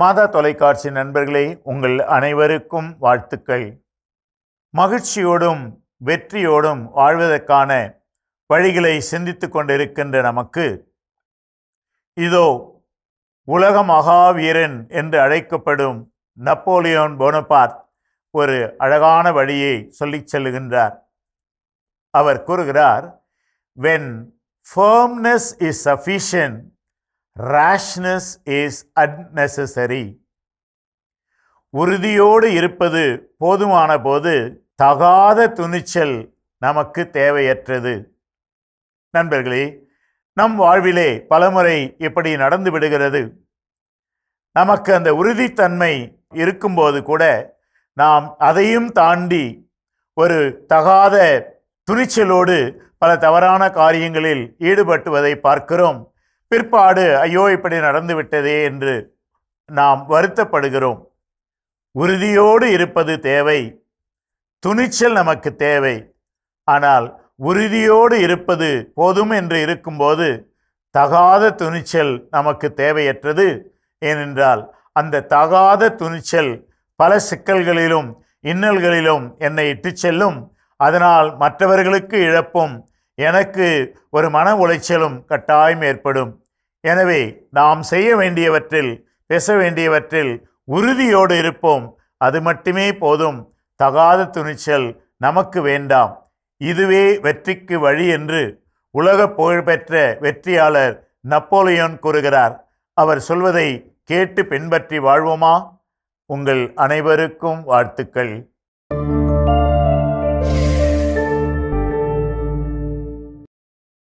மாதா தொலைக்காட்சி நண்பர்களே உங்கள் அனைவருக்கும் வாழ்த்துக்கள். மகிழ்ச்சியோடும் வெற்றியோடும் வாழ்வதற்கான வழிகளை சிந்தித்து கொண்டிருக்கின்ற நமக்கு இதோ உலக மகாவீரன் என்று அழைக்கப்படும் நப்போலியோன் போனபார்த் ஒரு அழகான வழியை சொல்லிச் செல்லுகின்றார் அவர் கூறுகிறார் when firmness is sufficient rashness is unnecessary. உறுதியோடு இருப்பது போதுமான போது தகாத துணிச்சல் நமக்கு தேவையற்றது. நண்பர்களே நம் வாழ்விலே பலமுறை இப்படி நடந்து விடுகிறது. நமக்கு அந்த உறுதித்தன்மை இருக்கும்போது கூட நாம் அதையும் தாண்டி ஒரு தகாத துணிச்சலோடு பல தவறான காரியங்களில் ஈடுபட்டுவதை பார்க்கிறோம். பிற்பாடு ஐயோ இப்படி நடந்துவிட்டதே என்று நாம் வருத்தப்படுகிறோம். உறுதியோடு இருப்பது தேவை. துணிச்சல் நமக்கு தேவை. ஆனால் உறுதியோடு இருப்பது போதும் என்று இருக்கும்போது தகாத துணிச்சல் நமக்கு தேவையற்றது. ஏனென்றால் அந்த தகாத துணிச்சல் பல சிக்கல்களிலும் இன்னல்களிலும் என்னை இட்டுச் செல்லும். அதனால் மற்றவர்களுக்கு இழப்பும் எனக்கு ஒரு மன உளைச்சலும் கட்டாயம் ஏற்படும். எனவே நாம் செய்ய வேண்டியவற்றில் பேச வேண்டியவற்றில் உறுதியோடு இருப்போம். அது மட்டுமே போதும். தகாத துணிச்சல் நமக்கு வேண்டாம். இதுவே வெற்றிக்கு வழி என்று உலக புகழ்பெற்ற வெற்றியாளர் நப்போலியன் கூறுகிறார். அவர் சொல்வதை கேட்டு பின்பற்றி வாழ்வோமா? உங்கள் அனைவருக்கும் வாழ்த்துக்கள்.